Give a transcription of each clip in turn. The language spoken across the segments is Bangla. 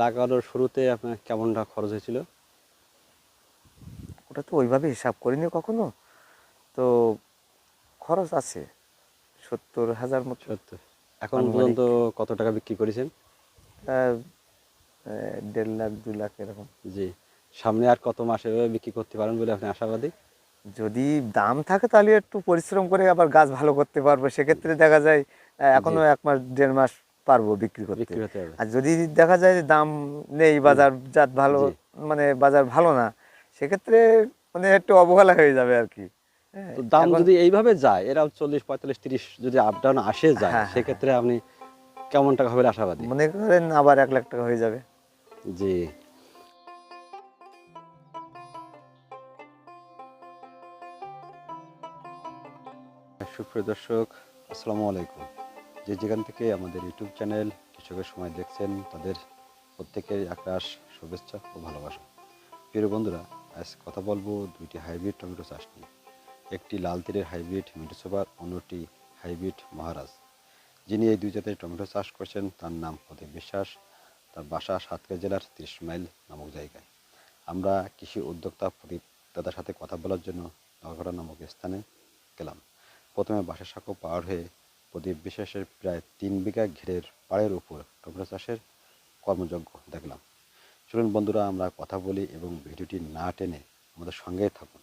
লাগানোর শুরুতে আপনার কেমন টাকা খরচ হয়েছিল? ওটা তো ওইভাবে হিসাব করিনি কখনো। তো খরচ আছে সত্তর হাজার মতো। সত্তর। এখন পর্যন্ত কত টাকা বিক্রি করেছেন? দেড় লাখ দুই লাখ এরকম। জি। সামনে আর কত মাস বিক্রি করতে পারেন বলে আপনি আশাবাদী? যদি দাম থাকে তাহলে একটু পরিশ্রম করে আবার গাছ ভালো করতে পারব। সেক্ষেত্রে দেখা যায় এখনও এক মাস দেড় মাস পারব বিক্রি করতে। আর যদি দেখা যায় দাম নেই বাজার জাত ভালো মানে বাজার ভালো না সেক্ষেত্রে মানে একটু অবহেলা হয়ে যাবে আর কি। হ্যাঁ, দাম যদি এইভাবে যায় এরা চল্লিশ পঁয়তাল্লিশ তিরিশ যদি আপ ডাউন আসে যায় হ্যাঁ, হ্যাঁ, সেক্ষেত্রে আপনি কেমন টাকা হবে আশাবাদী? মনে করেন আবার এক লাখ টাকা হয়ে যাবে। জি। সুপ্রিয় দর্শক আসসালামু আলাইকুম। যে যেখান থেকে আমাদের ইউটিউব চ্যানেল কৃষকের সময় দেখছেন, তাদের প্রত্যেকের আকাশ শুভেচ্ছা ও ভালোবাসা। প্রিয় বন্ধুরা, আজ কথা বলব দুইটি হাইব্রিড টমেটো চাষ নিয়ে। একটি লাল তীরের হাইব্রিড মিটোসোবার অন্যটি হাইব্রিড মহারাজ। যিনি এই দুই জাতের টমেটো চাষ করছেন, তার নাম প্রদীপ বিশ্বাস। তার বাসা সাতক্ষীরা জেলার ত্রিশ মাইল নামক জায়গায়। আমরা কৃষি উদ্যোক্তা প্রদীপ দাদার সাথে কথা বলার জন্য নগরা নামক স্থানে গেলাম। প্রথমে বাসা সাঁকো পার হয়ে প্রদীপ বিশ্বাসের প্রায় তিন বিঘা ঘেরের পাড়ের উপর টমেটো চাষের কর্মযজ্ঞ দেখলাম। চলুন বন্ধুরা আমরা কথা বলি এবং ভিডিওটি না টেনে আমাদের সঙ্গেই থাকুন।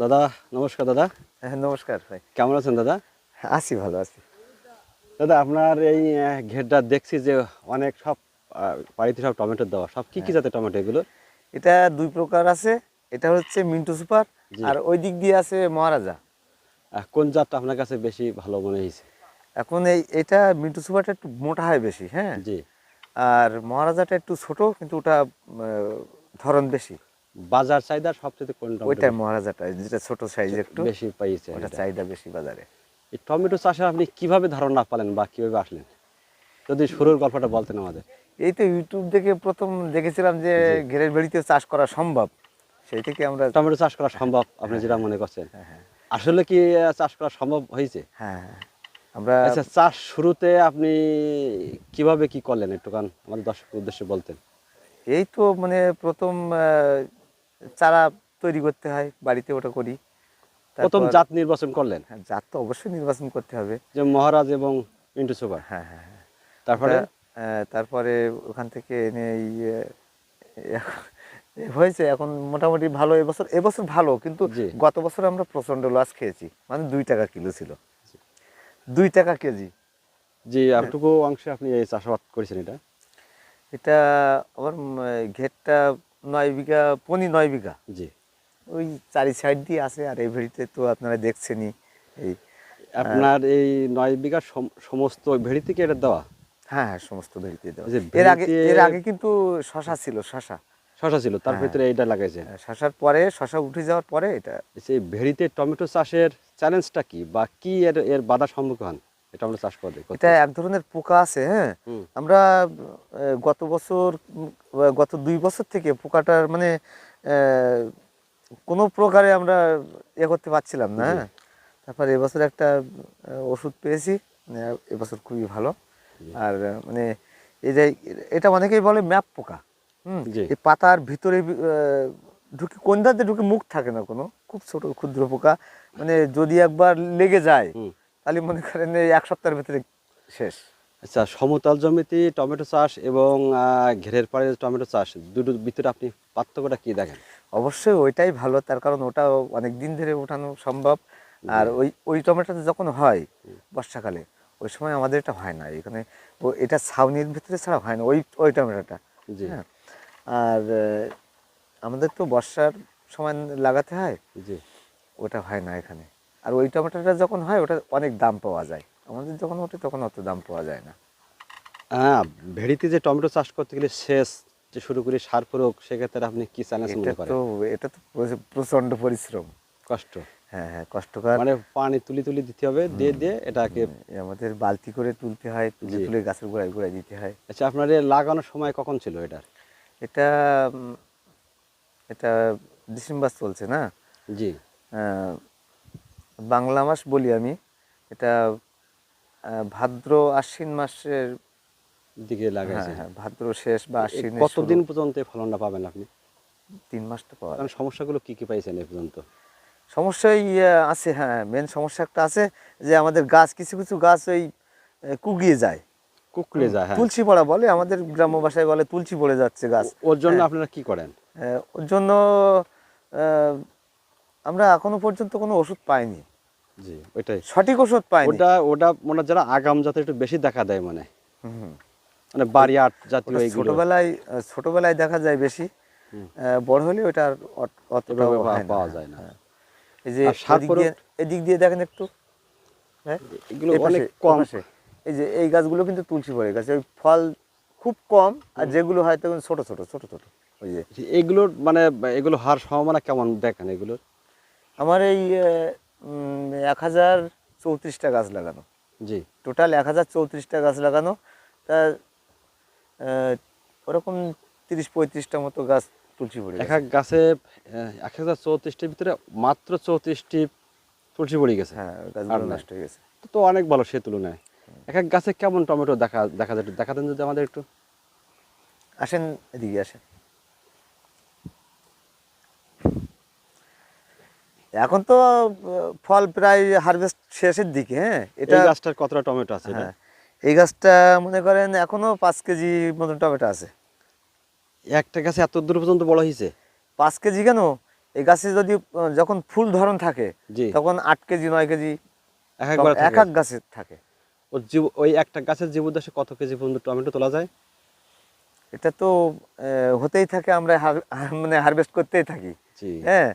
দাদা নমস্কার দাদা। হ্যাঁ নমস্কার ভাই। কেমন আছেন দাদা? আছি ভালো আছি। দাদা আপনার এই ঘেরটা দেখছি যে অনেক সব বাড়িতে সব টমেটো দেওয়া। সব কি কি জাতের টমেটো এগুলো? এটা দুই প্রকার আছে। এটা হচ্ছে মিন্টু সুপার আর ওই দিক দিয়ে আছে মহারাজা। কোন জাতটা আপনার কাছে বেশি ভালো মনে হয়েছে? এখন এই এটা মিন্টু সুপারটা একটু মোটা হয় বেশি হ্যাঁ? জি। আর মহারাজাটা একটু ছোট কিন্তু ওটা ধরন বেশি। বাজার চাহিদা সবচেয়ে কোন ওইটা মহারাজাটা যেটা ছোট সাইজ একটু বেশি পাইছে ওটা চাহিদা বেশি বাজারে। এই টমেটো চাষে আপনি কীভাবে ধারণা পালেন বা কীভাবে আসলেন? যদি শুরুর গল্পটা বলতেন আমাদের। এই তো ইউটিউব থেকে প্রথম দেখেছিলাম যে ঘেরের বেড়িতে চাষ করা সম্ভব। সেই থেকে আমরা টমেটো চাষ করা সম্ভব আপনি যেটা মনে করছেন। হ্যাঁ হ্যাঁ। আসলে কি চাষ করা সম্ভব হয়েছে? হ্যাঁ হ্যাঁ। আমরা আচ্ছা চাষ শুরুতে আপনি কীভাবে কি করলেন একটুখান? আমাদের দর্শক উদ্দেশ্যে বলতেন। এই তো মানে প্রথম চারা তৈরি করতে হয় বাড়িতে ওটা করি। প্রথম জাত নির্বাচন করলেন? হ্যাঁ, জাত তো অবশ্যই নির্বাচন করতে হবে। যে মহারাজ এবং পিন্টু সুপার হ্যাঁ হ্যাঁ হ্যাঁ। তারপরে? তারপরে ওখান থেকে এনে এই হয়েছে এখন মোটামুটি ভালো এবছর এবছর ভালো কিন্তু জি। গত বছর আমরা প্রচণ্ড লস খেয়েছি মানে দুই টাকা কিলো ছিল। দুই টাকা কেজি। যে এতটুকু অংশে আপনি এই চাষাবাদ করেছেন এটা? এটা আমার ঘেরটা নয় বিঘা পনি নয় বিঘা। জি। ওই চারি সাইড দিয়ে আছে আর এই ভেড়িতে তো আপনারা দেখছেনই। এই আপনার এই নয় বিঘা সম- সমস্ত ভেড়ি থেকে এটা দেওয়া? হ্যাঁ হ্যাঁ সমস্ত ভেড়িতে দেওয়া। যে এর আগে এর আগে কিন্তু শশা ছিল শশা। শশা ছিল তার হ্যাঁ। ভিতরে এইটা লাগাইছে। শশার পরে শশা উঠে যাওয়ার পরে এটা সেই ভেরিতে টমেটো চাষের চ্যালেঞ্জটা কি বা কি এর এর বাধা সম্মুখীন? হন এটা আমরা চাষ করে? এটা এক ধরনের পোকা আছে হ্যাঁ। আমরা গত বছর গত দুই বছর থেকে পোকাটার মানে কোনো প্রকারে আমরা এ করতে পারছিলাম না হ্যাঁ। তারপরে এবছর একটা ওষুধ পেয়েছি এবছর খুবই ভালো। আর মানে এই যে এটা অনেকেই বলে ম্যাপ পোকা। এই পাতার ভিতরে ঢুকে কোনটাতে ঢুকে মুখ থাকে না কোনো? খুব ছোট ক্ষুদ্র পোকা। মানে যদি একবার লেগে যায় তাহলে মনে করেন এই এক সপ্তাহের ভিতরে শেষ। আচ্ছা সমতল জমিতে টমেটো চাষ এবং ঘেরের পাড়ে টমেটো চাষ দুটো ভিতরে আপনি পার্থক্যটা কি দেখেন? অবশ্যই ওইটাই ভালো তার কারণ ওটা অনেক দিন ধরে ওঠানো সম্ভব। আর ওই ওই টমেটোটা যখন হয় বর্ষাকালে ওই সময় আমাদের এটা হয় না। এখানে ও এটা ছাউনির ভিতরে ছাড়া হয় না ওই ওই টমেটোটা। জি। হ্যাঁ। আর আমাদের তো বর্ষার সময় লাগাতে হয়। জি। ওটা হয় না এখানে। আর ওই টমেটোটা যখন হয় ওটা অনেক দাম পাওয়া যায়। আমাদের যখন ওঠে তখন অত দাম পাওয়া যায় না। হ্যাঁ ভেড়িতে যে টমেটো চাষ করতে গেলে শেষ যে শুরু করে সার প্রয়োগ সেক্ষেত্রে আপনি কি চ্যালেঞ্জ মনে করেন? তো এটা তো প্রচ- প্রচণ্ড পরিশ্রম। কষ্ট। হ্যাঁ হ্যাঁ কষ্টকর। মানে পানি তুলি তুলি দিতে হবে দিয়ে দিয়ে এটাকে আমাদের বালতি করে তুলতে হয় তুলে তুলে গাছের গোড়ায় গোড়ায় দিতে হয়। আচ্ছা আপনার লাগানোর সময় কখন ছিল এটার? এটা এটা ডিসেম্বর চলছে না? জি। বাংলা মাস বলি আমি। এটা ভাদ্র আশ্বিন মাসের দিকে হ্যাঁ লাগাইছেন হ্যাঁ ভাদ্র শেষ বা আশ্বিন কতদিন পর্যন্ত ফলনটা পাবেন আপনি? তিন মাসটা পাওয়া যায়। কারণ সমস্যাগুলো কি কি পাইছেন এই পর্যন্ত? সমস্যাই আছে হ্যাঁ মেন সমস্যা একটা আছে যে আমাদের গাছ কিছু কিছু গাছ ওই কুগিয়ে যায়। কুকড়ে যায় হ্যাঁ। তুলসী পড়া বলে আমাদের গ্রাম্য ভাষায় বলে তুলসী পড়ে যাচ্ছে গাছ। ওর জন্য হ্যাঁ। আপনারা কি করেন? ওর জন্য আমরা এখনও পর্যন্ত কোনো ওষুধ পাইনি। জি ওইটাই। সঠিক ওষুধ পাইনি। ওটা ওটা মনে যারা আগাম জাতের একটু বেশি দেখা দেয় মানে। হুম। মানে বাড়ি আট জাতীয় ছোটবেলায় ছোটবেলায় দেখা যায় বেশি। বড় হলে ওটা অতটা হয়। পাওয়া যায় না। এই যে এদিক দিয়ে দেখেন একটু। হ্যাঁ? এগুলো অনেক কম। এই যে এই গাছগুলো কিন্তু তুলসী পড়ে গেছে ওই ফল খুব কম আর যেগুলো হয় তখন ছোট ছোট ছোট ছোট ওই যে। এগুলোর মানে এগুলো হার সম্ভাবনা কেমন দেখেন এগুলো আমার এই এক হাজার চৌত্রিশটা গাছ লাগানো। জি। টোটাল এক হাজার চৌত্রিশটা গাছ লাগানো তা ওরকম তিরিশ পঁয়ত্রিশটা মতো গাছ তুলসী পড়ে এক এক গাছে। এক হাজার চৌত্রিশটির ভিতরে মাত্র চৌত্রিশটি তুলসী পড়ে গেছে। হ্যাঁ গাছগুলো নষ্ট হয়ে গেছে। তো তো অনেক ভালো সে তুলনায়। এক এক গাছে কেমন টমেটো দেখা দেখা যায় দেখাতেন যদি আমাদের একটু। আসেন এদিকে আসেন। এখন তো ফল প্রায় হারভেস্ট শেষের দিকে হ্যাঁ? এটা গাছটার কতটা টমেটো আছে হ্যাঁ এই গাছটা মনে করেন এখনও পাঁচ কেজি মতন টমেটো আছে। একটা গাছে এত দূর পর্যন্ত বড় হয়েছে? পাঁচ কেজি কেন? এই গাছে যদি যখন ফুল ধরন থাকে তখন আট কেজি নয় কেজি এক এক এক গাছে থাকে। ওর জীব ওই একটা গাছের জীবদ্দশে কত কেজি পর্যন্ত টমেটো তোলা যায়? এটা তো হতেই থাকে আমরা মানে হারভেস্ট করতেই থাকি। জি। হ্যাঁ?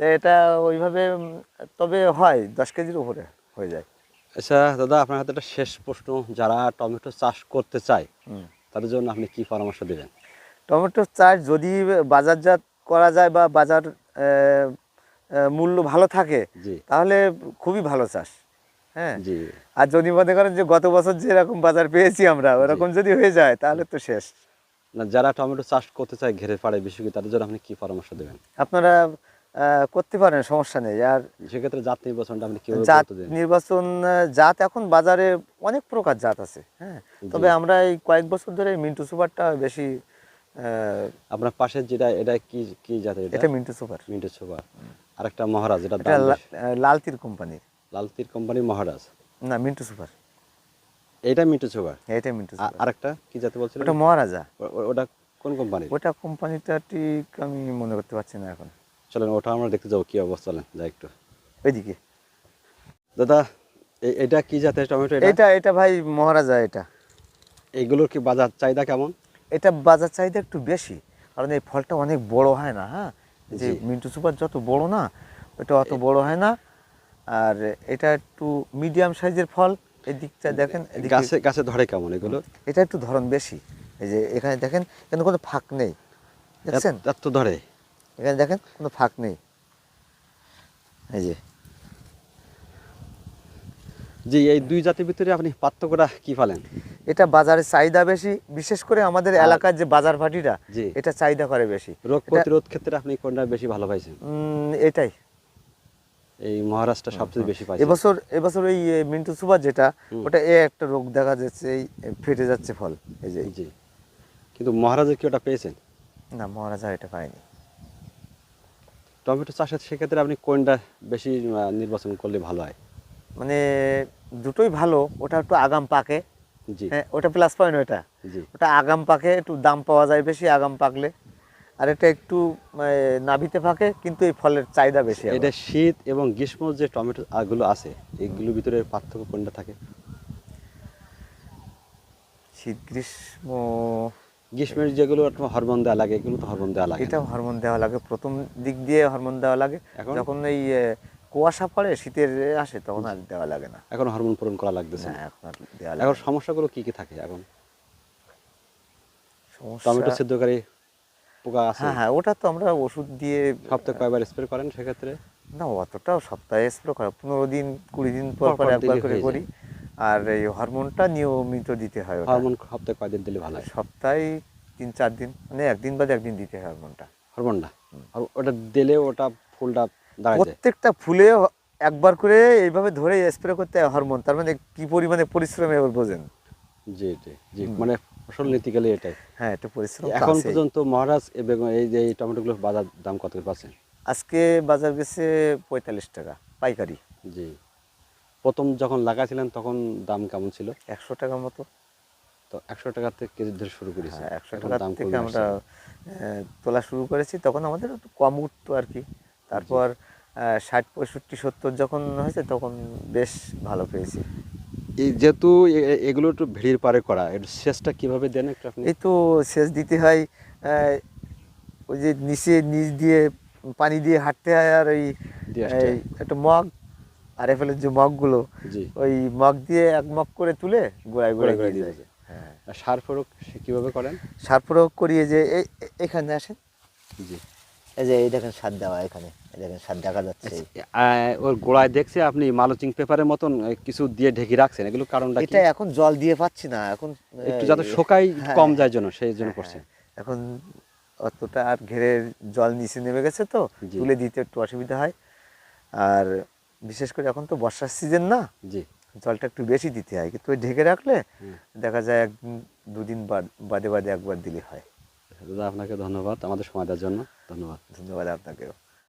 তো এটা ওইভাবে তবে হয় দশ কেজির উপরে হয়ে যায়। আচ্ছা দাদা আপনার হাতে একটা শেষ প্রশ্ন। যারা টমেটো চাষ করতে চায়। তাদের জন্য আপনি কি পরামর্শ দেবেন? টমেটো চাষ যদি বাজারজাত করা যায় বা বাজার মূল্য ভালো থাকে তাহলে খুবই ভালো চাষ। হ্যাঁ? জি। আর যদি মনে করেন যে গত বছর যেরকম বাজার পেয়েছি আমরা ওরকম যদি হয়ে যায় তাহলে তো শেষ। না যারা টমেটো চাষ করতে চায় ঘেরে পাড়ে বেশি তাদের জন্য আপনি কি পরামর্শ দেবেন? আপনারা করতে পারেন সমস্যা নেই। আর সেক্ষেত্রে জাত নির্বাচনটা আপনি কীভাবে জাত নির্বাচন জাত এখন বাজারে অনেক প্রকার জাত আছে হ্যাঁ? তবে আমরা এই কয়েক বছর ধরে মিন্টু সুপারটা বেশি আহ, আপনার পাশের যেটা এটা কি কি জাতের এটা? মিন্টু সুপার। মিন্টু সুপার। আরেকটা মহারাজ এটা লালতির কোম্পানির। লালতির কোম্পানি মহারাজ। না মিন্টু সুপার। এইটা মিন্টু সুপার? এটা মিন্টু সুপার। আরেকটা কি জাতে বলছিলেন? ওটা মহারাজা। ওটা কোন কোম্পানি ওটা কোম্পানিটা ঠিক আমি মনে করতে পারছি না এখন। চলেন ওটা আমরা দেখতে যাব কি অবস্থা চলেন যাই একটু। ওইদিকে। দাদা এটা কি জাতের টমেটো এটা? এটা এটা ভাই মহারাজা এটা। এগুলোর কি বাজার চাহিদা কেমন? এটা বাজার চাহিদা একটু বেশি কারণ এই ফলটা অনেক বড় হয় না হ্যাঁ? যে মিন্টু সুপার যত বড় না ওটা অত বড় হয় না আর এটা একটু মিডিয়াম সাইজের ফল এই দিকটা দেখেন গাছে গাছে ধরে কেমন এগুলো? এটা একটু ধরন বেশি। এই যে এখানে দেখেন এখানে কোনো ফাঁক নেই। দেখছেন? এত- এত ধরে? এখানে দেখেন কোনো ফাঁক নেই। এই যে। জি এই দুই জাতির ভিতরে আপনি পার্থক্যটা কি পালেন? এটা বাজারে চাহিদা বেশি বিশেষ করে আমাদের এলাকার যে বাজার ভাটিটা এটা চাহিদা করে বেশি। রোগ প্রতিরোধ ক্ষেত্রে আপনি কোনটা বেশি ভালো পাইছেন? এটাই। এই মহারাষ্ট্র সবচেয়ে বেশি পাইছেন এবছর এবছর ওই মিন্টু সুপার যেটা ওটা এ একটা রোগ দেখা যাচ্ছে এই ফেটে যাচ্ছে ফল এই যে। জি। কিন্তু মহারাজের কি ওটা পেয়েছেন? না মহারাজা এটা পায়নি। টমেটো চাষের সেক্ষেত্রে আপনি কোনটা বেশি নির্বাচন করলে ভালো হয়? মানে দুটোই ভালো ওটা একটু আগাম পাকে। জি। হ্যাঁ ওটা প্লাস পয়েন্ট ওটা। জি। ওটা আগাম পাকে একটু দাম পাওয়া যায় বেশি আগাম পাকলে। আর এটা একটু এ, নাভিতে পাকে কিন্তু এই ফলের চাহিদা বেশি এটা শীত এবং গ্রীষ্ম যে টমেটো গুলো আছে এইগুলোর ভিতরে পার্থক্য কোনটা থাকে শীত গ্রীষ্ম গ্রীষ্মের যেগুলো হরমোন দেওয়া লাগে এগুলো তো হরমোন দেওয়া লাগে। এটা হরমোন দেওয়া লাগে প্রথম দিক দিয়ে হরমোন দেওয়া লাগে এখন? যখন এই কুয়াশা পড়ে শীতের আসে তখন আর দেওয়া লাগে না এখন হরমোন পূরণ করা লাগতেছে না না। এখন আর দেওয়া এখন লাগে না। সমস্যাগুলো কি কি থাকে এখন সমস্যা- টমেটো সিদ্ধকারী পোকা আছে। হ্যাঁ হ্যাঁ ওটা তো আমরা ওষুধ দিয়ে সপ্তাহে কয়বার স্প্রে করেন সেক্ষেত্রে? না অতটাও সপ্তাহে স্প্রে করা পনেরো দিন কুড়ি দিন পর পর একবার করে করি। আর এই হরমোনটা নিয়মিত দিতে হয় হরমোন সপ্তাহে কয়দিন দিলে ভালো হয়? সপ্তাহে তিন চার দিন মানে একদিন বাদে একদিন দিতে হয় হরমোনটা হরমোনটা আর ওটা দিলে ওটা ফুলটা দাঁড়ায় যায়? প্রত্যেকটা ফুলে একবার করে এইভাবে ধরে স্প্রে করতে হয় হরমোন তার মানে কি পরিমাণে পরিশ্রমে বোঝেন। জি জি জি মানে ফসল নীতি গেলে এটাই। হ্যাঁ একটু পরিশ্রম এখন পর্যন্ত মহারাজ এই এই যে এই টমেটোগুলোর বাজার দাম কত পাচ্ছেন? আজকে বাজার গেছে পঁয়তাল্লিশ টাকা পাইকারি। জি। প্রথম যখন লাগাছিলেন তখন দাম কেমন ছিল? একশো টাকা মতো। তো একশো টাকা থেকে কেজি ধরে শুরু করেছে। হ্যাঁ একশো এখন টাকা দাম থেকে আমরা তোলা শুরু করেছি তখন আমাদের একটু কম উঠতো আর কি। তারপর ষাট পঁয়ষট্টি সত্তর যখন হয়েছে তখন বেশ ভালো পেয়েছি। যেহেতু এগুলো একটু ভিড়ির পারে করা এর শেষটা কীভাবে দেন একটু আপনি? এই তো সেচ দিতে হয় ওই যে নিচে নিচ দিয়ে পানি দিয়ে হাঁটতে হয় আর ওই একটা মগ আর এফেলের যে মগগুলো ওই মগ দিয়ে এক মগ করে তুলে গোড়ায় গোড়ায় গোড়ায় দিয়ে হ্যাঁ। আর সার প্রয়োগ সে কীভাবে করেন? সার প্রয়োগ করিয়ে যে এখানে আসেন। জি। এই যে এই দেখেন সার দেওয়া এখানে। দেখেন সার দেখা যাচ্ছে। ওর গোড়ায় দেখছে আপনি মালচিং পেপারের মতন কিছু দিয়ে ঢেকে রাখছেন এগুলো কারণটা এটা এখন জল দিয়ে পাচ্ছি না এখন একটু যাতে শোকাই হ্যাঁ, কম যায় জন্য সেই জন্য হ্যাঁ, করছেন হ্যাঁ। এখন অতটা আর ঘেরে জল নিচে নেমে গেছে তো। তুলে দিতে একটু অসুবিধা হয়। আর বিশেষ করে এখন তো বর্ষার সিজন না জি। জলটা একটু বেশি দিতে হয় কিন্তু ঢেকে রাখলে দেখা যায় একদিন দুদিন বাদ- বাদে বাদে একবার দিলে হয়। দাদা আপনাকে ধন্যবাদ আমাদের সময় দেওয়ার জন্য ধন্যবাদ। ধন্যবাদ আপনাকেও।